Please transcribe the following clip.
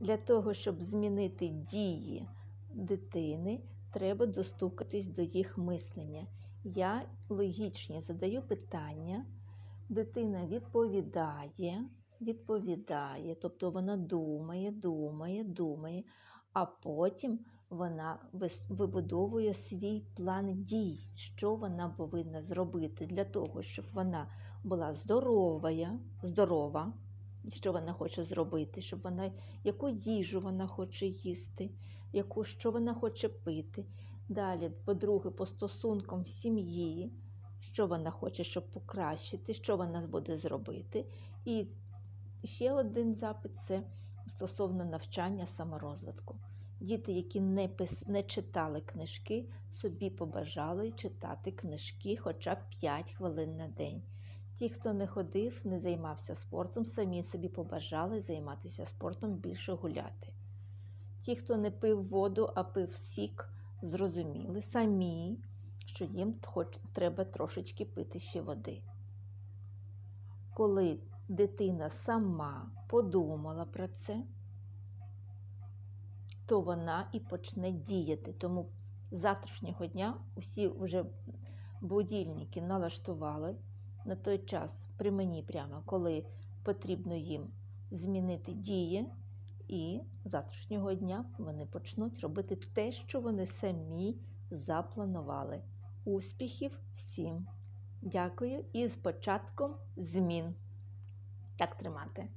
Для того, щоб змінити дії дитини, треба достукатись до їх мислення. Я логічні задаю питання, дитина відповідає, відповідає, тобто вона думає, думає, думає, а потім вона вибудовує свій план дій, що вона повинна зробити для того, щоб вона була здоровая, здорова, що вона хоче зробити, щоб вона яку їжу вона хоче їсти, яку, що вона хоче пити. Далі, по-друге, по стосункам в сім'ї, що вона хоче, щоб покращити, що вона буде зробити. І ще один запит це стосовно навчання саморозвитку. Діти, які не, пис... не читали книжки, собі побажали читати книжки хоча б 5 хвилин на день. Ті, хто не ходив, не займався спортом, самі собі побажали займатися спортом, більше гуляти. Ті, хто не пив воду, а пив сік, зрозуміли самі, що їм хоч треба трошечки пити ще води. Коли дитина сама подумала про це, то вона і почне діяти. Тому з завтрашнього дня усі вже будильники налаштували на той час при мені прямо, коли потрібно їм змінити дії, і завтрашнього дня вони почнуть робити те, що вони самі запланували. Успіхів всім! Дякую і з початком змін. Так тримати.